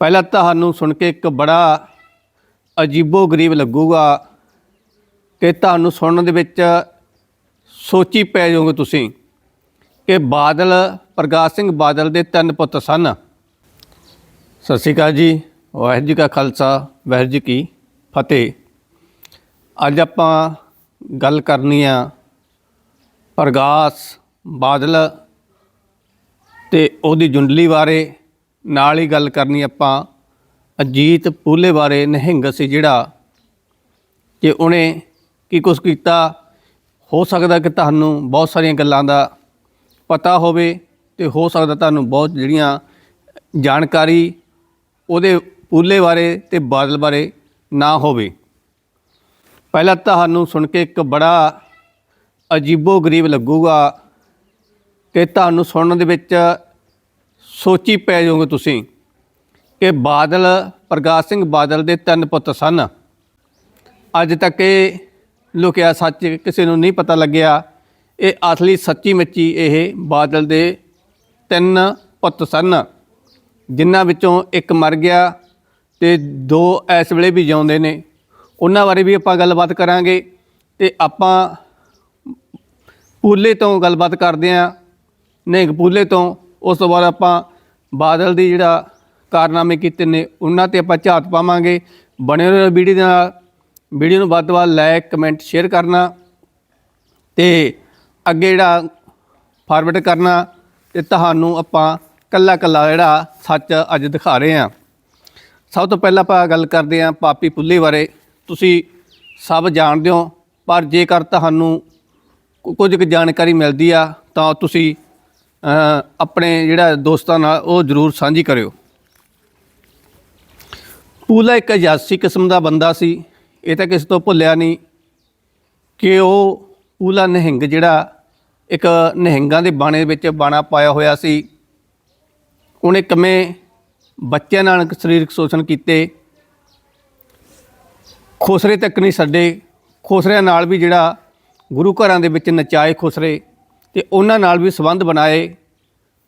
ਪਹਿਲਾਂ ਤੁਹਾਨੂੰ ਸੁਣ ਕੇ ਇੱਕ ਬੜਾ ਅਜੀਬੋ ਗਰੀਬ ਲੱਗੂਗਾ ਕਿ ਤੁਹਾਨੂੰ ਸੁਣਨ ਦੇ ਵਿੱਚ ਸੋਚੀ ਪੈ ਜਾਓਗੇ ਤੁਸੀਂ ਕਿ ਬਾਦਲ, ਪ੍ਰਕਾਸ਼ ਸਿੰਘ ਬਾਦਲ ਦੇ ਤਿੰਨ ਪੁੱਤ ਸਨ। ਸਤਿ ਸ਼੍ਰੀ ਅਕਾਲ ਜੀ, ਵਾਹਿਗੁਰੂ ਜੀ ਕਾ ਖਾਲਸਾ, ਵਾਹਿਗੁਰੂ ਜੀ ਕੀ ਫਤਿਹ। ਅੱਜ ਆਪਾਂ ਗੱਲ ਕਰਨੀ ਆ ਪ੍ਰਕਾਸ਼ ਬਾਦਲ ਤੇ ਉਹਦੀ ਜੁੰਡਲੀ ਬਾਰੇ। ਨਾਲ ਹੀ ਗੱਲ ਕਰਨੀ ਆਪਾਂ, ਅਜੀਤ ਪੂਲੇ ਬਾਰੇ ਨਹਿੰਗ ਸੀ ਜਿਹੜਾ ਕਿ ਉਹਨੇ ਕੀ ਕੁਛ ਕੀਤਾ, ਹੋ ਸਕਦਾ ਕਿ ਤੁਹਾਨੂੰ ਬਹੁਤ ਸਾਰੀਆਂ ਗੱਲਾਂ ਦਾ ਪਤਾ ਹੋਵੇ ਤੇ ਹੋ ਸਕਦਾ ਤੁਹਾਨੂੰ ਬਹੁਤ ਜਿਹੜੀਆਂ ਜਾਣਕਾਰੀ ਉਹਦੇ ਪੂਲੇ ਬਾਰੇ ਤੇ ਬਾਦਲ ਬਾਰੇ ਨਾ ਹੋਵੇ। ਪਹਿਲਾਂ ਤੁਹਾਨੂੰ ਸੁਣ ਕੇ ਇੱਕ ਬੜਾ ਅਜੀਬੋ ਗਰੀਬ ਲੱਗੂਗਾ ਕਿ ਤੁਹਾਨੂੰ ਸੁਣਨ ਦੇ ਵਿੱਚ ਸੋਚੀ ਪੈ ਜਾਓਗੇ ਤੁਸੀਂ ਕਿ ਬਾਦਲ, ਪ੍ਰਕਾਸ਼ ਸਿੰਘ ਬਾਦਲ ਦੇ ਤਿੰਨ ਪੁੱਤ ਸਨ। ਅੱਜ ਤੱਕ ਇਹ ਲੁਕਿਆ ਸੱਚ ਕਿਸੇ ਨੂੰ ਨਹੀਂ ਪਤਾ ਲੱਗਿਆ। ਇਹ ਅਸਲੀ ਸੱਚੀ ਮੱਚੀ ਇਹ ਬਾਦਲ ਦੇ ਤਿੰਨ ਪੁੱਤ ਸਨ, ਜਿਨ੍ਹਾਂ ਵਿੱਚੋਂ ਇੱਕ ਮਰ ਗਿਆ ਤੇ ਦੋ ਇਸ ਵੇਲੇ ਵੀ ਜਿਉਂਦੇ ਨੇ। ਉਹਨਾਂ ਬਾਰੇ ਵੀ ਆਪਾਂ ਗੱਲਬਾਤ ਕਰਾਂਗੇ ਤੇ ਆਪਾਂ ਪੂਲੇ ਤੋਂ ਗੱਲਬਾਤ ਕਰਦੇ ਆਂ ਨਿਹੰਗ ਪੂਲੇ ਤੋਂ, ਉਸ ਤੋਂ ਬਾਅਦ ਆਪਾਂ ਬਾਦਲ ਦੀ ਜਿਹੜਾ ਕਾਰਨਾਮੇ ਕੀਤੇ ਨੇ, ਉਹਨਾਂ ਤੇ ਆਪਾਂ ਝਾਤ ਪਾਵਾਂਗੇ। ਬਣੇ ਰਹੋ ਵੀਡੀਓ ਦੇ ਨਾਲ। ਵੀਡੀਓ ਨੂੰ ਵੱਧ ਤੋਂ ਵੱਧ ਲਾਇਕ ਕਮੈਂਟ ਸ਼ੇਅਰ ਕਰਨਾ ਤੇ ਅੱਗੇ ਜਿਹੜਾ ਫਾਰਵਰਡ ਕਰਨਾ ਤੇ ਤੁਹਾਨੂੰ ਆਪਾਂ ਕੱਲਾ ਕੱਲਾ ਜਿਹੜਾ ਸੱਚ ਅੱਜ ਦਿਖਾ ਰਹੇ ਹਾਂ। ਸਭ ਤੋਂ ਪਹਿਲਾਂ ਆਪਾਂ ਗੱਲ ਕਰਦੇ ਹਾਂ ਪਾਪੀ ਪੁੱਲੇ ਬਾਰੇ। ਤੁਸੀਂ ਸਭ ਜਾਣਦੇ ਹੋ, ਪਰ ਜੇਕਰ ਤੁਹਾਨੂੰ ਕੁਝ ਕੁ ਜਾਣਕਾਰੀ ਮਿਲਦੀ ਆ, ਤਾਂ ਤੁਸੀਂ ਆਪਣੇ ਜਿਹੜਾ ਦੋਸਤਾਂ ਨਾਲ ਉਹ ਜ਼ਰੂਰ ਸਾਂਝੀ ਕਰਿਓ। ਪੂਲਾ ਇੱਕ ਅਜਾਸੀ ਕਿਸਮ ਦਾ ਬੰਦਾ ਸੀ। ਇਹ ਤਾਂ ਕਿਸੇ ਤੋਂ ਭੁੱਲਿਆ ਨਹੀਂ ਕਿ ਉਹ ਪੂਲਾ ਨਹਿੰਗ ਜਿਹੜਾ ਇੱਕ ਨਹਿੰਗਾਂ ਦੇ ਬਾਣੇ ਵਿੱਚ ਬਾਣਾ ਪਾਇਆ ਹੋਇਆ ਸੀ। ਉਹਨੇ ਕਿਵੇਂ ਬੱਚਿਆਂ ਨਾਲ ਸਰੀਰਕ ਸ਼ੋਸ਼ਣ ਕੀਤੇ। ਖੋਸਰੇ ਤੱਕ ਨਹੀਂ ਛੱਡੇ। ਖੋਸਰਿਆਂ ਨਾਲ ਵੀ ਜਿਹੜਾ ਗੁਰੂ ਘਰਾਂ ਦੇ ਵਿੱਚ ਨਚਾਏ ਖੋਸਰੇ। ਤੇ ਉਹਨਾਂ ਨਾਲ ਵੀ ਸੰਬੰਧ ਬਣਾਏ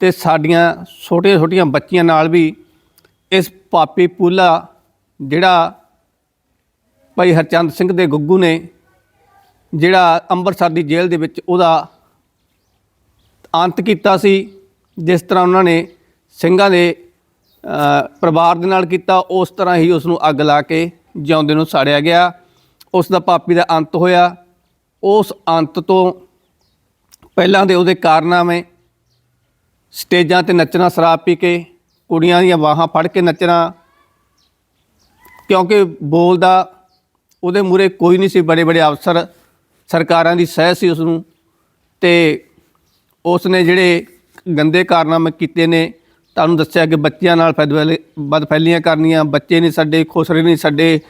ਤੇ ਸਾਡੀਆਂ ਛੋਟੀਆਂ ਛੋਟੀਆਂ ਬੱਚੀਆਂ ਨਾਲ ਵੀ ਇਸ ਪਾਪੀ ਪੂਲਾ ਜਿਹੜਾ ਭਾਈ ਹਰਚੰਦ ਸਿੰਘ ਦੇ ਗੁੱਗੂ ਨੇ, ਜਿਹੜਾ ਅੰਮ੍ਰਿਤਸਰ ਦੀ ਜੇਲ੍ਹ ਦੇ ਵਿੱਚ ਉਹਦਾ ਅੰਤ ਕੀਤਾ ਸੀ, ਜਿਸ ਤਰ੍ਹਾਂ ਉਹਨਾਂ ਨੇ ਸਿੰਘਾਂ ਦੇ ਪਰਿਵਾਰ ਦੇ ਨਾਲ ਕੀਤਾ, ਉਸ ਤਰ੍ਹਾਂ ਹੀ ਉਸ ਨੂੰ ਅੱਗ ਲਾ ਕੇ ਜਿਉਂਦੇ ਨੂੰ ਸਾੜਿਆ ਗਿਆ। ਉਸ ਦਾ ਪਾਪੀ ਦਾ ਅੰਤ ਹੋਇਆ। ਉਸ ਅੰਤ ਤੋਂ ਪਹਿਲਾਂ ਦੇ ਉਹਦੇ ਕਾਰਨਾਮੇ, ਸਟੇਜਾਂ ਤੇ ਨੱਚਣਾ ਸ਼ਰਾਬ ਪੀ ਕੇ, ਕੁੜੀਆਂ ਦੀਆਂ ਬਾਹਾਂ ਫੜ ਕੇ ਨੱਚਣਾ, ਕਿਉਂਕਿ ਬੋਲਦਾ ਉਹਦੇ ਮੂਰੇ ਕੋਈ ਨਹੀਂ ਸੀ, ਬੜੇ ਬੜੇ ਅਫਸਰ ਸਰਕਾਰਾਂ ਦੀ ਸਹਿ ਸੀ ਉਸ ਨੂੰ ਤੇ ਉਸ ਨੇ ਜਿਹੜੇ ਗੰਦੇ ਕਾਰਨਾਮੇ ਕੀਤੇ ਨੇ, ਤੁਹਾਨੂੰ ਦੱਸਿਆ ਕਿ ਬੱਚਿਆਂ ਨਾਲ ਫੈਦਵਲ ਬਦਫੈਲੀਆਂ ਕਰਨੀਆਂ, ਬੱਚੇ ਨਹੀਂ ਸਾਡੇ ਖੁਸਰੇ ਨਹੀਂ ਸਾਡੇ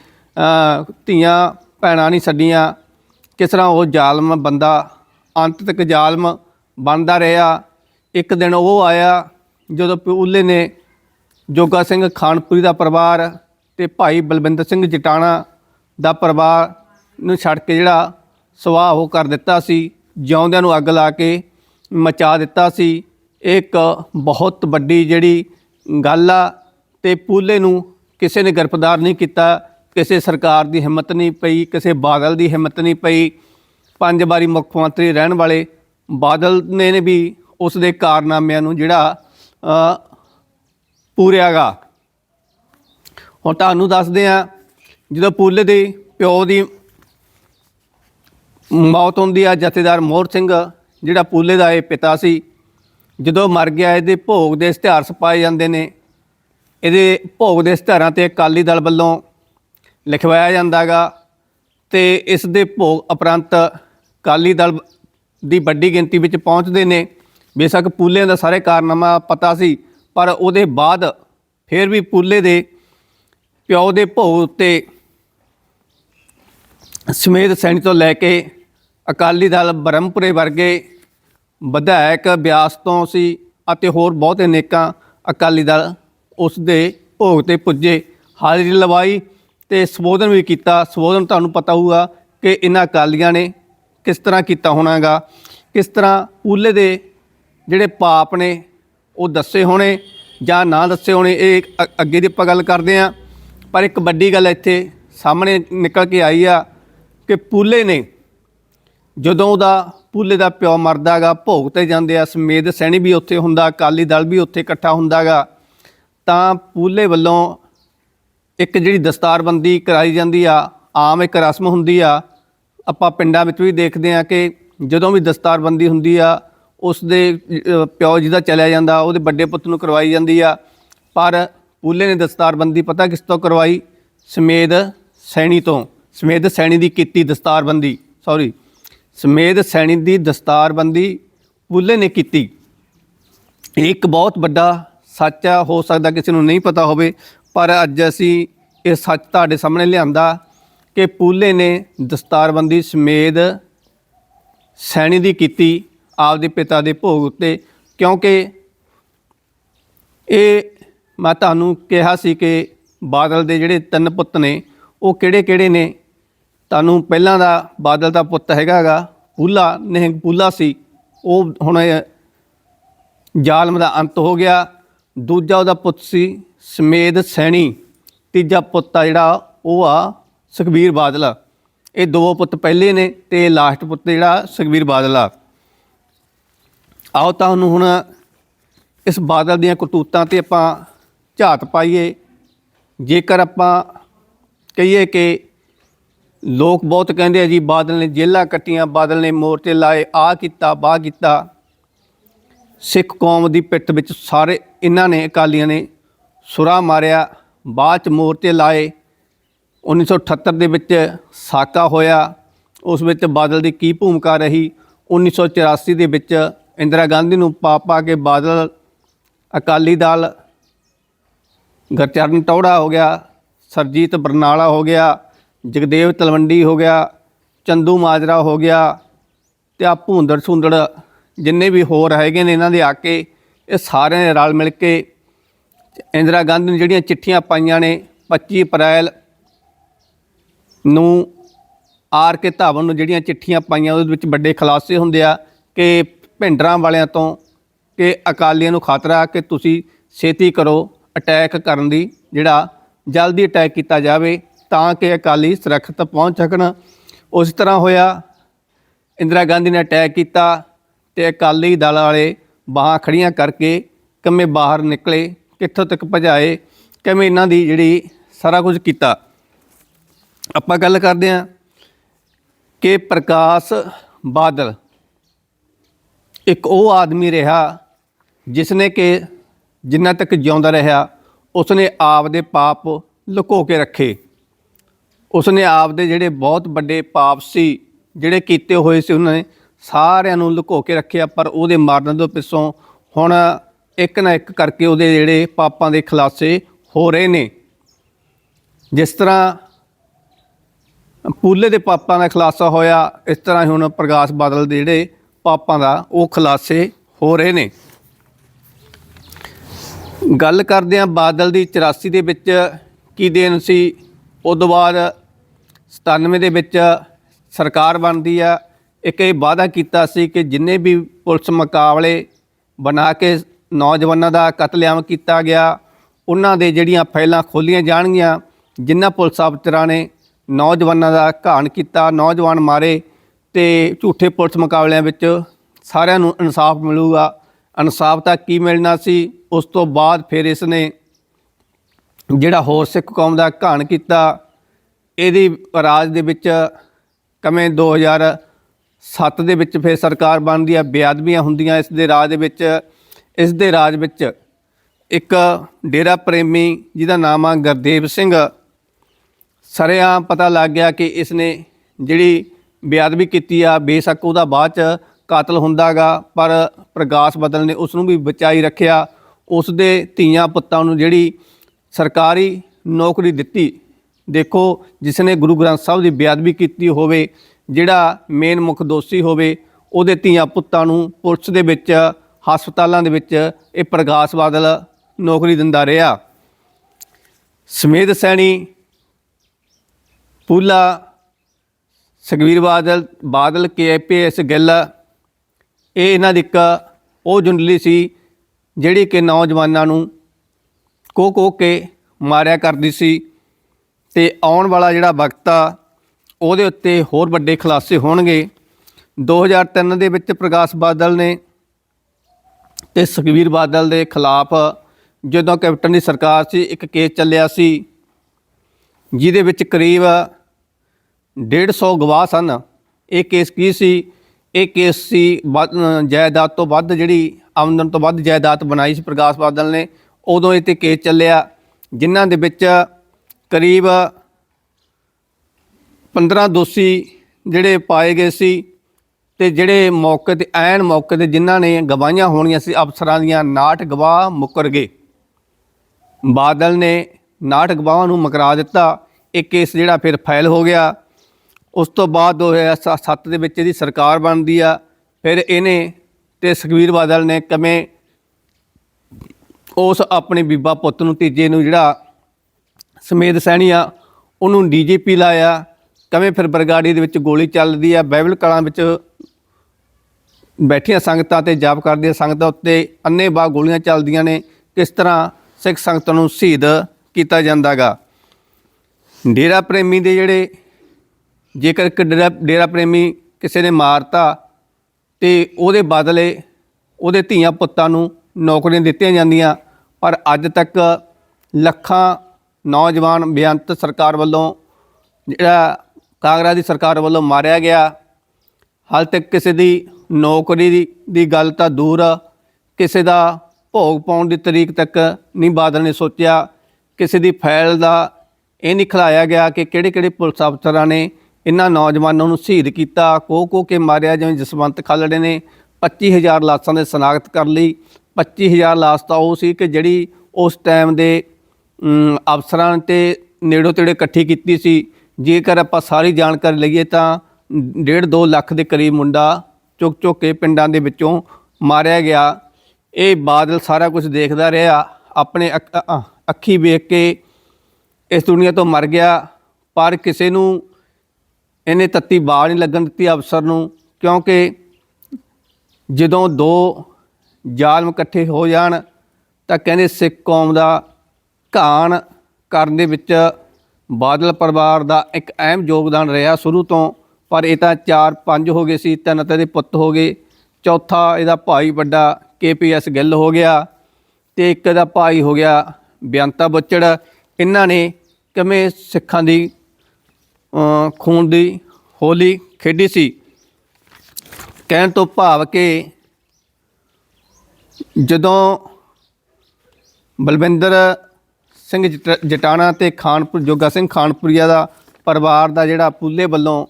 ਧੀਆਂ ਭੈਣਾਂ ਨਹੀਂ ਛੱਡੀਆਂ, ਕਿਸ ਤਰ੍ਹਾਂ ਉਹ ਜ਼ਾਲਮ ਬੰਦਾ ਅੰਤ ਤੱਕ ਜ਼ਾਲਮ ਬਣਦਾ ਰਿਹਾ। ਇੱਕ ਦਿਨ ਉਹ ਆਇਆ ਜਦੋਂ ਪੂਲੇ ਨੇ ਜੋਗਾ ਸਿੰਘ ਖਾਨਪੁਰੀ ਦਾ ਪਰਿਵਾਰ ਤੇ ਭਾਈ ਬਲਵਿੰਦਰ ਸਿੰਘ ਜਟਾਣਾ ਦਾ ਪਰਿਵਾਰ ਨੂੰ ਛੱਡ ਕੇ ਜਿਹੜਾ ਸਵਾਹ ਉਹ ਕਰ ਦਿੱਤਾ ਸੀ। ਜਿਉਂਦਿਆਂ ਨੂੰ ਅੱਗ ਲਾ ਕੇ ਮਚਾ ਦਿੱਤਾ ਸੀ। ਇਹ ਇੱਕ ਬਹੁਤ ਵੱਡੀ ਜਿਹੜੀ ਗੱਲ ਆ ਤੇ ਪੂਲੇ ਨੂੰ ਕਿਸੇ ਨੇ ਗ੍ਰਿਫਤਾਰ ਨਹੀਂ ਕੀਤਾ। ਕਿਸੇ ਸਰਕਾਰ ਦੀ ਹਿੰਮਤ ਨਹੀਂ ਪਈ, ਕਿਸੇ ਬਾਦਲ ਦੀ ਹਿੰਮਤ ਨਹੀਂ ਪਈ। ਪੰਜ ਵਾਰੀ ਮੁੱਖ ਮੰਤਰੀ ਰਹਿਣ ਵਾਲੇ ਬਾਦਲ ਨੇ ਵੀ ਉਸ ਦੇ ਕਾਰਨਾਮਿਆਂ ਨੂੰ ਜਿਹੜਾ ਅ, ਪੂਰਿਆਗਾ। ਹੁਣ ਤੁਹਾਨੂੰ ਦੱਸਦੇ ਆ ਜਦੋਂ ਪੂਲੇ ਦੇ ਪਿਓ ਦੀ ਮੌਤ ਹੁੰਦੀ ਆ ਜਥੇਦਾਰ ਮੋਹਰ ਸਿੰਘ ਜਿਹੜਾ ਪੂਲੇ ਦਾ ਇਹ ਪਿਤਾ ਸੀ ਜਦੋਂ ਮਰ ਗਿਆ ਇਹਦੇ ਭੋਗ ਦੇ ਇਸ਼ਤਿਹਾਰ ਛਪਾਏ ਜਾਂਦੇ ਨੇ। ਇਹਦੇ ਭੋਗ ਦੇ ਇਸ਼ਤਿਹਾਰਾਂ ਤੇ ਅਕਾਲੀ ਦਲ ਵੱਲੋਂ ਲਿਖਵਾਇਆ ਜਾਂਦਾਗਾ ਤੇ ਇਸ ਦੇ ਭੋਗ ਉਪਰੰਤ ਅਕਾਲੀ ਦਲ ਦੀ ਵੱਡੀ ਗਿਣਤੀ ਵਿੱਚ ਪਹੁੰਚਦੇ ਨੇ। ਬੇਸ਼ੱਕ ਪੂਲੇ ਦਾ ਸਾਰੇ ਕਾਰਨਾਮਾ ਪਤਾ ਸੀ, ਪਰ ਉਹਦੇ ਬਾਅਦ ਫਿਰ ਵੀ ਪੂਲੇ ਦੇ ਪਿਓ ਦੇ ਭੋਗ ਉੱਤੇ ਸਮੇਤ ਸੈਣੀ ਤੋਂ ਲੈ ਕੇ ਅਕਾਲੀ ਦਲ ਬ੍ਰਹਮਪੁਰੇ ਵਰਗੇ ਵਿਧਾਇਕ ਬਿਆਸ ਤੋਂ ਸੀ ਅਤੇ ਹੋਰ ਬਹੁਤੇ ਅਨੇਕਾਂ ਅਕਾਲੀ ਦਲ ਉਸ ਦੇ ਭੋਗ ਤੇ ਪੁੱਜੇ। ਹਾਜ਼ਰੀ ਲਵਾਈ ਤੇ ਸੰਬੋਧਨ ਵੀ ਕੀਤਾ। ਸੰਬੋਧਨ ਤੁਹਾਨੂੰ ਪਤਾ ਹੋਊਗਾ ਕਿ ਇਹਨਾਂ ਅਕਾਲੀਆਂ ਨੇ ਕਿਸ ਤਰ੍ਹਾਂ ਕੀਤਾ ਹੋਣਾਗਾ? ਕਿਸ ਤਰ੍ਹਾਂ ਪੂਲੇ ਦੇ ਜਿਹੜੇ ਪਾਪ ਨੇ, ਉਹ ਦੱਸੇ ਹੋਣੇ ਜਾਂ ਨਾ ਦੱਸੇ ਹੋਣੇ, ਇਹ ਅ- ਅੱਗੇ ਦੀ ਆਪਾਂ ਗੱਲ ਕਰਦੇ ਆ ਪਰ ਇੱਕ ਵੱਡੀ ਗੱਲ ਇੱਥੇ ਸਾਹਮਣੇ ਨਿਕਲ ਕੇ ਆਈ ਆ ਕਿ ਪੂਲੇ ਨੇ ਜਦੋਂ ਉਹਦਾ ਪੂਲੇ ਦਾ ਪਿਓ ਮਰਦਾਗਾ, ਭੋਗ ਤੇ ਜਾਂਦੇ ਆ ਸਮੇਦ ਸੈਣੀ ਵੀ ਉੱਥੇ ਹੁੰਦਾ, ਅਕਾਲੀ ਦਲ ਵੀ ਉੱਥੇ ਇਕੱਠਾ ਹੁੰਦਾਗਾ, ਤਾਂ ਪੂਲੇ ਵੱਲੋਂ ਇੱਕ ਜਿਹੜੀ ਦਸਤਾਰਬੰਦੀ ਕਰਾਈ ਜਾਂਦੀ ਆ, ਆਮ ਇੱਕ ਰਸਮ ਹੁੰਦੀ ਆ ਆਪਾਂ ਪਿੰਡਾਂ ਵਿੱਚ ਵੀ ਦੇਖਦੇ ਆ ਕਿ ਜਦੋਂ ਵੀ ਦਸਤਾਰਬੰਦੀ ਹੁੰਦੀ ਆ ਉਸ ਦੇ ਅ, ਪਿਓ ਜਿਹਦਾ ਚਲਿਆ ਜਾਂਦਾ ਉਹਦੇ ਵੱਡੇ ਪੁੱਤ ਨੂੰ ਕਰਵਾਈ ਜਾਂਦੀ ਆ। ਪਰ ਪੂਲੇ ਨੇ ਦਸਤਾਰਬੰਦੀ ਪਤਾ ਕਿਸ ਤੋਂ ਕਰਵਾਈ? ਸਮੇਦ ਸੈਣੀ ਤੋਂ। ਸਮੇਦ ਸੈਣੀ ਦੀ ਕੀਤੀ ਦਸਤਾਰਬੰਦੀ ਸੌਰੀ ਸਮੇਦ ਸੈਣੀ ਦੀ ਦਸਤਾਰਬੰਦੀ ਪੂਲੇ ਨੇ ਕੀਤੀ। ਇਹ ਇੱਕ ਬਹੁਤ ਵੱਡਾ ਸੱਚ ਆ ਹੋ ਸਕਦਾ ਕਿਸੇ ਨੂੰ ਨਹੀਂ ਪਤਾ ਹੋਵੇ ਪਰ ਅੱਜ ਅਸੀਂ ਇਹ ਸੱਚ ਤੁਹਾਡੇ ਸਾਹਮਣੇ ਲਿਆਂਦਾ ਕਿ ਪੂਲੇ ਨੇ ਦਸਤਾਰਬੰਦੀ ਸਮੇਦ ਸੈਣੀ ਦੀ ਕੀਤੀ ਆਪਦੇ ਪਿਤਾ ਦੇ ਭੋਗ ਉੱਤੇ, ਕਿਉਂਕਿ ਇਹ ਮੈਂ ਤੁਹਾਨੂੰ ਕਿਹਾ ਸੀ ਕਿ ਬਾਦਲ ਦੇ ਜਿਹੜੇ ਤਿੰਨ ਪੁੱਤ ਨੇ, ਉਹ ਕਿਹੜੇ ਕਿਹੜੇ ਨੇ? ਤੁਹਾਨੂੰ ਪਹਿਲਾਂ ਦਾ ਬਾਦਲ ਦਾ ਪੁੱਤ ਹੈਗਾਗਾ ਪੂਲਾ ਨਿਹੰਗ ਪੂਲਾ ਸੀ। ਉਹ ਹੁਣ ਜ਼ਾਲਮ ਦਾ ਅੰਤ ਹੋ ਗਿਆ। ਦੂਜਾ ਉਹਦਾ ਪੁੱਤ ਸੀ ਸਮੇਦ ਸੈਣੀ। ਤੀਜਾ ਪੁੱਤ ਆ ਜਿਹੜਾ, ਉਹ ਆ ਸੁਖਬੀਰ ਬਾਦਲ ਇਹ ਦੋ ਪੁੱਤ ਪਹਿਲੇ ਨੇ ਤੇ ਲਾਸਟ ਪੁੱਤ ਜਿਹੜਾ ਸੁਖਬੀਰ ਬਾਦਲ ਆ। ਆਓ ਤੁਹਾਨੂੰ ਹੁਣ ਇਸ ਬਾਦਲ ਦੀਆਂ ਕਰਤੂਤਾਂ ਤੇ ਆਪਾਂ ਝਾਤ ਪਾਈਏ। ਜੇਕਰ ਆਪਾਂ ਕਹੀਏ ਕਿ ਲੋਕ ਬਹੁਤ ਕਹਿੰਦੇ ਆ ਜੀ, ਬਾਦਲ ਨੇ ਜੇਲਾਂ ਕੱਟੀਆਂ, ਬਾਦਲ ਨੇ ਮੋਰਚੇ ਲਾਏ ਆ ਕੀਤਾ, ਬਾਹ ਕੀਤਾ। ਸਿੱਖ ਕੌਮ ਦੀ ਪਿੱਠ ਵਿੱਚ ਸਾਰੇ ਇਹਨਾਂ ਨੇ ਅਕਾਲੀਆਂ ਨੇ ਸੁਰਾ ਮਾਰਿਆ, ਬਾਅਦ ਚ ਮੋਰਚੇ ਲਾਏ। 1978 ਦੇ ਵਿੱਚ ਸਾਕਾ ਹੋਇਆ। ਉਸ ਵਿੱਚ ਬਾਦਲ ਦੀ ਕੀ ਭੂਮਿਕਾ ਰਹੀ? 1984 ਦੇ ਵਿੱਚ ਇੰਦਰਾ ਗਾਂਧੀ ਨੂੰ ਪਾ ਪਾ ਕੇ ਬਾਦਲ ਅਕਾਲੀ ਦਲ ਗੁਰਚਰਨ ਟੌੜਾ ਹੋ ਗਿਆ, ਸਰਜੀਤ ਬਰਨਾਲਾ ਹੋ ਗਿਆ, ਜਗਦੇਵ ਤਲਵੰਡੀ ਹੋ ਗਿਆ, ਚੰਦੂ ਮਾਜਰਾ ਹੋ ਗਿਆ ਤੇ ਆ ਭੂੰਦੜ ਸੁੰਦੜ ਜਿੰਨੇ ਵੀ ਹੋਰ ਹੈਗੇ ਨੇ ਇਹਨਾਂ ਦੇ ਆ ਕੇ ਇਹ ਸਾਰਿਆਂ ਨੇ ਰਲ ਮਿਲ ਕੇ ਇੰਦਰਾ ਗਾਂਧੀ ਨੂੰ ਜਿਹੜੀਆਂ ਚਿੱਠੀਆਂ ਪਾਈਆਂ ਨੇ 25 ਅਪ੍ਰੈਲ ਨੂੰ ਆਰ ਕੇ ਧਾਵਨ ਨੂੰ ਜਿਹੜੀਆਂ ਚਿੱਠੀਆਂ ਪਾਈਆਂ, ਉਹਦੇ ਵਿੱਚ ਵੱਡੇ ਖੁਲਾਸੇ ਹੁੰਦੇ ਆ ਕਿ ਭਿੰਡਰਾਂ ਵਾਲਿਆਂ ਤੋਂ ਕਿ ਅਕਾਲੀਆਂ ਨੂੰ ਖਤਰਾ ਕਿ ਤੁਸੀਂ ਛੇਤੀ ਕਰੋ ਅਟੈਕ ਕਰਨ ਦੀ, ਜਿਹੜਾ ਜਲਦੀ ਅਟੈਕ ਕੀਤਾ ਜਾਵੇ ਤਾਂ ਕਿ ਅਕਾਲੀ ਸੁਰੱਖਿਅਤ ਪਹੁੰਚ ਸਕਣ। ਉਸ ਤਰ੍ਹਾਂ ਹੋਇਆ, ਇੰਦਰਾ ਗਾਂਧੀ ਨੇ ਅਟੈਕ ਕੀਤਾ ਤੇ ਅਕਾਲੀ ਦਲ ਵਾਲੇ ਬਾਹਾਂ ਖੜੀਆਂ ਕਰਕੇ ਕਿਵੇਂ ਬਾਹਰ ਨਿਕਲੇ, ਕਿੱਥੋਂ ਤੱਕ ਭਜਾਏ, ਕਿਵੇਂ ਇਹਨਾਂ ਦੀ ਜਿਹੜੀ ਸਾਰਾ ਕੁਝ ਕੀਤਾ। ਆਪਾਂ ਗੱਲ ਕਰਦੇ ਹਾਂ ਕਿ ਪ੍ਰਕਾਸ਼ ਬਾਦਲ, ਇੱਕ ਉਹ ਆਦਮੀ ਰਿਹਾ ਜਿਸ ਨੇ ਕਿ ਜਿੰਨਾ ਤੱਕ ਜਿਉਂਦਾ ਰਿਹਾ, ਉਸਨੇ ਆਪ ਦੇ ਪਾਪ ਲੁਕੋ ਕੇ ਰੱਖੇ। ਉਸਨੇ ਆਪ ਦੇ ਜਿਹੜੇ ਬਹੁਤ ਵੱਡੇ ਪਾਪ ਸੀ, ਜਿਹੜੇ ਕੀਤੇ ਹੋਏ ਸੀ, ਉਹਨਾਂ ਨੇ ਸਾਰਿਆਂ ਨੂੰ ਲੁਕੋ ਕੇ ਰੱਖਿਆ, ਪਰ ਉਹਦੇ ਮਰਨ ਤੋਂ ਪਿੱਛੋਂ ਹੁਣ ਇੱਕ ਨਾ ਇੱਕ ਕਰਕੇ ਉਹਦੇ ਜਿਹੜੇ ਪਾਪਾਂ ਦੇ ਖੁਲਾਸੇ ਹੋ ਰਹੇ ਨੇ। ਜਿਸ ਤਰ੍ਹਾਂ ਪੂਲੇ ਦੇ ਪਾਪਾਂ ਦਾ ਖੁਲਾਸਾ ਹੋਇਆ। ਇਸ ਤਰ੍ਹਾਂ ਹੀ ਹੁਣ ਪ੍ਰਕਾਸ਼ ਬਾਦਲ ਦੇ ਜਿਹੜੇ ਪਾਪਾਂ ਦਾ ਉਹ ਖੁਲਾਸੇ ਹੋ ਰਹੇ ਨੇ। ਗੱਲ ਕਰਦੇ ਹਾਂ ਬਾਦਲ ਦੀ 84 ਦੇ ਵਿੱਚ ਕੀ ਦੇਣ ਸੀ। ਉਸ ਤੋਂ ਬਾਅਦ 97 ਦੇ ਵਿੱਚ ਸਰਕਾਰ ਬਣਦੀ ਆ। ਇੱਕ ਇਹ ਵਾਅਦਾ ਕੀਤਾ ਸੀ ਕਿ ਜਿੰਨੇ ਵੀ ਪੁਲਿਸ ਮੁਕਾਬਲੇ ਬਣਾ ਕੇ ਨੌਜਵਾਨਾਂ ਦਾ ਕਤਲੇਆਮ ਕੀਤਾ ਗਿਆ, ਉਹਨਾਂ ਦੇ ਜਿਹੜੀਆਂ ਫਾਈਲਾਂ ਖੋਲੀਆਂ ਜਾਣਗੀਆਂ ਜਿਨ੍ਹਾਂ ਪੁਲਿਸ ਅਫਸਰਾਂ ਨੇ ਨੌਜਵਾਨਾਂ ਦਾ ਘਾਣ ਕੀਤਾ, ਨੌਜਵਾਨ ਮਾਰੇ ਤੇ ਝੂਠੇ ਪੁਲਿਸ ਮੁਕਾਬਲਿਆਂ ਵਿੱਚ ਸਾਰਿਆਂ ਨੂੰ ਇਨਸਾਫ ਮਿਲੂਗਾ। ਇਨਸਾਫ ਤਾਂ ਕੀ ਮਿਲਣਾ ਸੀ? ਉਸ ਤੋਂ ਬਾਅਦ ਫਿਰ ਇਸ ਨੇ ਜਿਹੜਾ ਹੋਰ ਸਿੱਖ ਕੌਮ ਦਾ ਘਾਣ ਕੀਤਾ, ਇਹਦੀ ਰਾਜ ਦੇ ਵਿੱਚ ਕਮੇ 2007 ਦੇ ਵਿੱਚ ਫਿਰ ਸਰਕਾਰ ਬਣਦੀ ਆ, ਬੇਅਦਬੀਆਂ ਹੁੰਦੀਆਂ ਇਸ ਦੇ ਰਾਜ ਦੇ ਵਿੱਚ। ਇਸ ਦੇ ਰਾਜ ਵਿੱਚ ਇੱਕ ਡੇਰਾ ਪ੍ਰੇਮੀ ਜਿਹਦਾ ਨਾਮ ਆ ਗੁਰਦੇਵ ਸਿੰਘ। ਸਰੇਆਮ ਪਤਾ ਲੱਗ ਗਿਆ ਕਿ ਇਸ ਨੇ ਜਿਹੜੀ ਬੇਅਦਬੀ ਕੀਤੀ ਆ, ਬੇਸ਼ੱਕ ਉਹਦਾ ਬਾਅਦ ਚ ਕਾਤਲ ਹੁੰਦਾਗਾ, ਪਰ ਪ੍ਰਕਾਸ਼ ਬਦਲ ਨੇ ਉਸ ਨੂੰ ਵੀ ਬਚਾਈ ਰੱਖਿਆ। ਉਸ ਦੇ ਧੀਆਂ ਪੁੱਤਾਂ ਨੂੰ ਜਿਹੜੀ ਸਰਕਾਰੀ ਨੌਕਰੀ ਦਿੱਤੀ, ਦੇਖੋ ਜਿਸ ਨੇ ਗੁਰੂ ਗ੍ਰੰਥ ਸਾਹਿਬ ਦੀ ਬੇਅਦਬੀ ਕੀਤੀ ਹੋਵੇ, ਜਿਹੜਾ ਮੇਨ ਮੁੱਖ ਦੋਸ਼ੀ ਹੋਵੇ, ਉਹਦੇ ਧੀਆਂ ਪੁੱਤਾਂ ਨੂੰ ਪੁਲਿਸ ਦੇ ਵਿੱਚ, ਹਸਪਤਾਲਾਂ ਦੇ ਵਿੱਚ ਇਹ ਪ੍ਰਕਾਸ਼ ਬਾਦਲ ਨੌਕਰੀ ਦਿੰਦਾ ਰਿਹਾ। ਸਮੇਧ ਸੈਣੀ ਪੂਲਾ, ਸੁਖਬੀਰ ਬਾਦਲ ਬਾਦਲ, ਕੇਪੀਐਸ, ਗਿੱਲ, ਇਹ ਇਹਨਾਂ ਦੀ ਇੱਕ ਉਹ ਜੁੰਡਲੀ ਸੀ ਜਿਹੜੀ ਕਿ ਨੌਜਵਾਨਾਂ ਨੂੰ ਕੋ ਕੋ ਕੇ ਮਾਰਿਆ ਕਰਦੀ ਸੀ ਤੇ ਆਉਣ ਵਾਲਾ ਜਿਹੜਾ ਵਕਤ ਆ, ਉਹਦੇ ਉੱਤੇ ਹੋਰ ਵੱਡੇ ਖੁਲਾਸੇ ਹੋਣਗੇ। 2003 ਦੇ ਵਿੱਚ ਪ੍ਰਕਾਸ਼ ਬਾਦਲ ਨੇ ਤੇ ਸੁਖਬੀਰ ਬਾਦਲ ਦੇ ਖਿਲਾਫ ਜਦੋਂ ਕੈਪਟਨ ਦੀ ਸਰਕਾਰ ਸੀ, ਇੱਕ ਕੇਸ ਚੱਲਿਆ ਸੀ, ਜਿਹਦੇ ਵਿੱਚ ਕਰੀਬ 150 ਗਵਾਹ ਸਨ। ਇਹ ਕੇਸ ਕੀ ਸੀ? ਇਹ ਕੇਸ ਸੀ ਵੱਧ- ਜਾਇਦਾਦ ਤੋਂ ਵੱਧ ਜਿਹੜੀ ਆਮਦਨ ਤੋਂ ਵੱਧ ਜਾਇਦਾਦ ਬਣਾਈ ਸੀ ਪ੍ਰਕਾਸ਼ ਬਾਦਲ ਨੇ। ਉਦੋਂ ਇਹ ਤੇ ਕੇਸ ਚੱਲਿਆ, ਜਿਨ੍ਹਾਂ ਦੇ ਵਿੱਚ ਕਰੀਬ 15 ਦੋਸ਼ੀ ਜਿਹੜੇ ਪਾਏ ਗਏ ਸੀ ਤੇ ਜਿਹੜੇ ਮੌਕੇ ਤੇ, ਐਨ ਮੌਕੇ ਤੇ ਜਿਨ੍ਹਾਂ ਨੇ ਗਵਾਹੀਆਂ ਹੋਣੀਆਂ ਸੀ, ਅਫਸਰਾਂ ਦੀਆਂ 69 ਗਵਾਹ ਮੁਕਰ ਗਏ। ਬਾਦਲ ਨੇ 69 ਗਵਾਹਾਂ ਨੂੰ ਮੁਕਰਾ ਦਿੱਤਾ। ਇਹ ਕੇਸ ਜਿਹੜਾ ਫਿਰ ਫਾਈਲ ਹੋ ਗਿਆ। ਉਸ ਤੋਂ ਬਾਅਦ 2007 ਦੇ ਵਿੱਚ ਇਹਦੀ ਸਰਕਾਰ ਬਣਦੀ ਆ, ਫਿਰ ਇਹਨੇ ਤੇ ਸੁਖਬੀਰ ਬਾਦਲ ਨੇ ਕਿਵੇਂ ਉਸ ਆਪਣੇ ਬੀਬਾ ਪੁੱਤ ਨੂੰ, ਤੀਜੇ ਨੂੰ ਜਿਹੜਾ ਸਮੇਤ ਸੈਣੀ ਆ, ਉਹਨੂੰ ਡੀਜੀਪੀ ਲਾਇਆ, ਕਿਵੇਂ ਫਿਰ ਬਰਗਾੜੀ ਦੇ ਵਿੱਚ ਗੋਲੀ ਚੱਲਦੀ ਆ ਬਾਈਬਲ ਕਲਾਂ ਵਿੱਚ ਬੈਠੀਆਂ ਸੰਗਤਾਂ ਤੇ ਜਾਪ ਕਰਦੀਆਂ ਸੰਗਤਾਂ ਉੱਤੇ ਅੰਨੇ ਬਾਹ ਗੋਲੀਆਂ ਚੱਲਦੀਆਂ ਨੇ, ਕਿਸ ਤਰ੍ਹਾਂ ਸਿੱਖ ਸੰਗਤ ਨੂੰ ਸ਼ਹੀਦ ਕੀਤਾ ਜਾਂਦਾਗਾ। ਡੇਰਾ ਪ੍ਰੇਮੀ ਦੇ ਜਿਹੜੇ ਜੇਕਰ ਇੱਕ ਡੇਰਾ ਡੇਰਾ ਪ੍ਰੇਮੀ ਕਿਸੇ ਨੇ ਮਾਰਤਾ ਤੇ ਉਹਦੇ ਬਦਲੇ ਉਹਦੇ ਧੀਆਂ ਪੁੱਤਾਂ ਨੂੰ ਨੌਕਰੀਆਂ ਦਿੱਤੀਆਂ ਜਾਂਦੀਆਂ, ਪਰ ਅੱਜ ਤੱਕ ਲੱਖਾਂ ਨੌਜਵਾਨ ਬੇਅੰਤ ਸਰਕਾਰ ਵੱਲੋਂ ਜਿਹੜਾ ਕਾਂਗਰਸ ਦੀ ਸਰਕਾਰ ਵੱਲੋਂ ਮਾਰਿਆ ਗਿਆ, ਹਾਲ ਤੱਕ ਕਿਸੇ ਦੀ ਨੌਕਰੀ ਦੀ ਦੀ ਗੱਲ ਤਾਂ ਦੂਰ ਕਿਸੇ ਦਾ ਭੋਗ ਪਾਉਣ ਦੀ ਤਰੀਕ ਤੱਕ ਨਹੀਂ ਬਾਦਲ ਨੇ ਸੋਚਿਆ। ਕਿਸੇ ਦੀ ਫਾਈਲ ਦਾ ਇਹ ਨਹੀਂ ਖਿਲਾਇਆ ਗਿਆ ਕਿ ਕਿਹੜੇ ਕਿਹੜੇ ਪੁਲਿਸ ਅਫਸਰਾਂ ਨੇ ਇਹਨਾਂ ਨੌਜਵਾਨਾਂ ਨੂੰ ਸ਼ਹੀਦ ਕੀਤਾ ਕੋ ਕੋ ਕੇ ਮਾਰਿਆ, ਜਿਵੇਂ ਜਸਵੰਤ ਖਾਲੜੇ ਨੇ 25000 ਲਾਸ਼ਾਂ ਦੇ ਸਨਾਖਤ ਕਰ ਲਈ। 25000 ਲਾਸ਼ ਤਾਂ ਉਹ ਸੀ ਕਿ ਜਿਹੜੀ ਉਸ ਟਾਈਮ ਦੇ ਅਫਸਰਾਂ ਤੇ ਨੇੜੋ ਤੇੜੇ ਇਕੱਠੀ ਕੀਤੀ ਸੀ। ਜੇਕਰ ਆਪਾਂ ਸਾਰੀ ਜਾਣਕਾਰੀ ਲਈਏ ਤਾਂ 1.5 2 ਲੱਖ ਦੇ ਕਰੀਬ ਮੁੰਡਾ ਚੁੱਕ ਚੁੱਕ ਕੇ ਪਿੰਡਾਂ ਦੇ ਵਿੱਚੋਂ ਮਾਰਿਆ ਗਿਆ। ਇਹ ਬਾਦਲ ਸਾਰਾ ਕੁਝ ਦੇਖਦਾ ਰਿਹਾ, ਆਪਣੇ ਅ- ਅੱਖੀ ਵੇਖ ਕੇ ਇਸ ਦੁਨੀਆ ਤੋਂ ਮਰ ਗਿਆ, ਪਰ ਕਿਸੇ ਨੂੰ ਇਹਨੇ ਤੱਤੀ ਬਾਲ ਨਹੀਂ ਲੱਗਣ ਦਿੱਤੀ ਅਫਸਰ ਨੂੰ, ਕਿਉਂਕਿ ਜਦੋਂ ਦੋ ਜ਼ਾਲਮ ਇਕੱਠੇ ਹੋ ਜਾਣ, ਤਾਂ ਕਹਿੰਦੇ ਸਿੱਖ ਕੌਮ ਦਾ ਘਾਣ ਕਰਨ ਦੇ ਵਿੱਚ ਬਾਦਲ ਪਰਿਵਾਰ ਦਾ ਇੱਕ ਅਹਿਮ ਯੋਗਦਾਨ ਰਿਹਾ ਸ਼ੁਰੂ ਤੋਂ, ਪਰ ਇਹ ਤਾਂ 4 5 ਹੋ ਗਏ ਸੀ, ਤਿੰਨ ਤਾਂ ਇਹਦੇ ਪੁੱਤ ਹੋ ਗਏ, ਚੌਥਾ ਇਹਦਾ ਭਾਈ ਵੱਡਾ ਕੇਪੀਐਸ ਗਿੱਲ ਹੋ ਗਿਆ, ਤੇ ਇੱਕ ਦਾ ਭਾਈ ਹੋ ਗਿਆ ਬਿਆੰਤਾ ਬੱਚੜ। ਇਹਨਾਂ ਨੇ ਕਿਵੇਂ ਸਿੱਖਾਂ ਦੀ ਖੂਨ ਦੀ ਹੋਲੀ ਖੇਡੀ ਸੀ। ਕਹਿਣ ਤੋਂ ਭਾਵ ਕਿ ਜਦੋਂ ਬਲਵਿੰਦਰ ਸਿੰਘ ਜਟ- ਜਟਾਣਾ ਤੇ ਖਾਨਪੁਰ, ਜੋਗਾ ਸਿੰਘ ਖਾਨਪੁਰੀਆ ਦਾ ਪਰਿਵਾਰ ਦਾ ਜਿਹੜਾ ਪੂਲੇ ਵੱਲੋਂ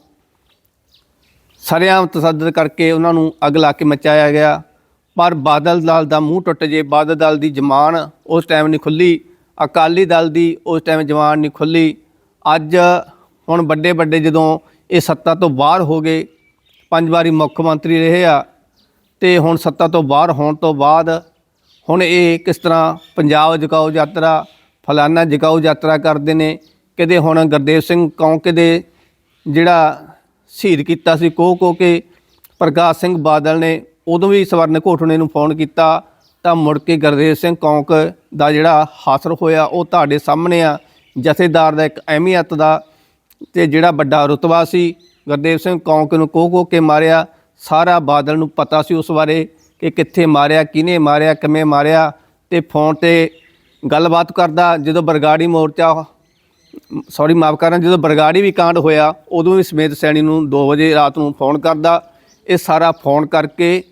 ਸਰੇਆਮ ਤਸੱਦਦ ਕਰਕੇ ਉਹਨਾਂ ਨੂੰ ਅੱਗ ਲਾ ਕੇ ਮਚਾਇਆ ਗਿਆ, ਪਰ ਬਾਦਲ ਦਲ ਦਾ ਮੂੰਹ ਟੁੱਟ ਜੇ, ਬਾਦਲ ਦਲ ਦੀ ਜ਼ਮਾਨ ਉਸ ਟਾਈਮ ਨਹੀਂ ਖੁੱਲੀ, ਅਕਾਲੀ ਦਲ ਦੀ ਉਸ ਟਾਈਮ ਜ਼ਮਾਨ ਨਹੀਂ ਖੁੱਲੀ। ਅੱਜ ਹੁਣ ਵੱਡੇ ਵੱਡੇ ਜਦੋਂ ਇਹ ਸੱਤਾ ਤੋਂ ਬਾਹਰ ਹੋ ਗਏ, ਪੰਜ ਵਾਰੀ ਮੁੱਖ ਮੰਤਰੀ ਰਹੇ ਆ, ਤੇ ਹੁਣ ਸੱਤਾ ਤੋਂ ਬਾਹਰ ਹੋਣ ਤੋਂ ਬਾਅਦ ਹੁਣ ਇਹ ਕਿਸ ਤਰ੍ਹਾਂ ਪੰਜਾਬ ਜਗਾਓ ਯਾਤਰਾ, ਫਲਾਨਾ ਜਗਾਓ ਯਾਤਰਾ ਕਰਦੇ ਨੇ ਕਦੇ ਹੁਣ ਗੁਰਦੇਵ ਸਿੰਘ ਕੌਂਕੇ ਦੇ ਜਿਹੜਾ ਸ਼ਹੀਦ ਕੀਤਾ ਸੀ ਕੋ ਕੋ ਕੇ, ਪ੍ਰਕਾਸ਼ ਸਿੰਘ ਬਾਦਲ ਨੇ ਉਦੋਂ ਵੀ ਸਵਰਨ ਘੋਟਣੇ ਨੂੰ ਫੋਨ ਕੀਤਾ, ਤਾਂ ਮੁੜ ਕੇ ਗੁਰਦੇਵ ਸਿੰਘ ਕੌਂਕ ਦਾ ਜਿਹੜਾ ਹਾਸਲ ਹੋਇਆ ਉਹ ਤੁਹਾਡੇ ਸਾਹਮਣੇ ਆ, ਜਥੇਦਾਰ ਦਾ ਇੱਕ ਅਹਿਮੀਅਤ ਦਾ ਤੇ ਜਿਹੜਾ ਵੱਡਾ ਰੁਤਬਾ ਸੀ, ਗੁਰਦੇਵ ਸਿੰਘ ਕੌਂਕ ਨੂੰ ਕੋਹ ਕੋਹ ਕੇ ਮਾਰਿਆ, ਸਾਰਾ ਬਾਦਲ ਨੂੰ ਪਤਾ ਸੀ ਉਸ ਬਾਰੇ ਕਿ ਕਿੱਥੇ ਮਾਰਿਆ, ਕਿਹਨੇ ਮਾਰਿਆ, ਕਿਵੇਂ ਮਾਰਿਆ ਤੇ ਫੋਨ ਤੇ ਗੱਲਬਾਤ ਕਰਦਾ, ਜਦੋਂ ਬਰਗਾੜੀ ਮੋਰਚਾ ਸੌਰੀ ਮਾਫ ਕਰਨਾ, ਜਦੋਂ ਬਰਗਾੜੀ ਵੀ ਕਾਂਡ ਹੋਇਆ, ਉਦੋਂ ਵੀ ਸਮੇਤ ਸੈਣੀ ਨੂੰ 2 ਵਜੇ ਰਾਤ ਨੂੰ ਫੋਨ ਕਰਦਾ, ਇਹ ਸਾਰਾ ਫੋਨ ਕਰਕੇ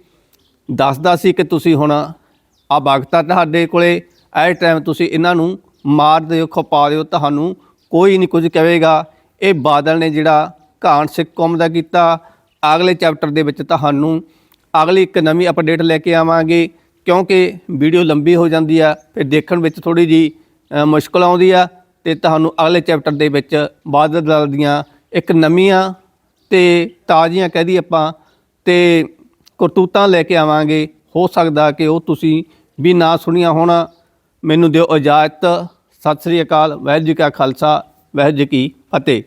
ਦੱਸਦਾ ਸੀ ਕਿ ਤੁਸੀਂ ਹੁਣ ਆ ਵਕਤ ਤੁਹਾਡੇ ਕੋਲੇ, ਇਹ ਟਾਈਮ ਤੁਸੀਂ ਇਹਨਾਂ ਨੂੰ ਮਾਰ ਦਿਓ, ਖਪਾ ਦਿਓ, ਤੁਹਾਨੂੰ ਕੋਈ ਨਹੀਂ ਕੁਝ ਕਹੇਗਾ। ਇਹ ਬਾਦਲ ਨੇ ਜਿਹੜਾ ਘਾਣ ਸਿੱਖ ਕੌਮ ਦਾ ਕੀਤਾ। ਅਗਲੇ ਚੈਪਟਰ ਦੇ ਵਿੱਚ ਤੁਹਾਨੂੰ ਅਗਲੀ ਇੱਕ ਨਵੀਂ ਅਪਡੇਟ ਲੈ ਕੇ ਆਵਾਂਗੇ। ਕਿਉਂਕਿ ਵੀਡੀਓ ਲੰਬੀ ਹੋ ਜਾਂਦੀ ਆ, ਫਿਰ ਦੇਖਣ ਵਿੱਚ ਥੋੜੀ ਜੀ ਮੁਸ਼ਕਲ ਆਉਂਦੀ ਆ। ਤੇ ਤੁਹਾਨੂੰ ਅਗਲੇ ਚੈਪਟਰ ਦੇ ਵਿੱਚ ਬਾਦਲ ਦਲ ਦੀਆਂ ਇੱਕ ਨਵੀਆਂ ਤੇ ਤਾਜ਼ੀਆਂ ਕਹਿ ਦਈਏ ਆਪਾਂ, ਤੇ ਕਰਤੂਤਾਂ ਲੈ ਕੇ ਆਵਾਂਗੇ। ਹੋ ਸਕਦਾ ਕਿ ਉਹ ਤੁਸੀਂ ਵੀ ਨਾ ਸੁਣੀਆਂ ਹੋਣ। ਮੈਨੂੰ ਦਿਓ ਇਜਾਜ਼ਤ। ਸਤਿ ਸ੍ਰੀ ਅਕਾਲ। ਵਾਹਿਗੁਰੂ ਜੀ ਕਾ ਖਾਲਸਾ। ਵਾਹਿਗੁਰੂ ਜੀ ਕੀ ਫਤਿਹ।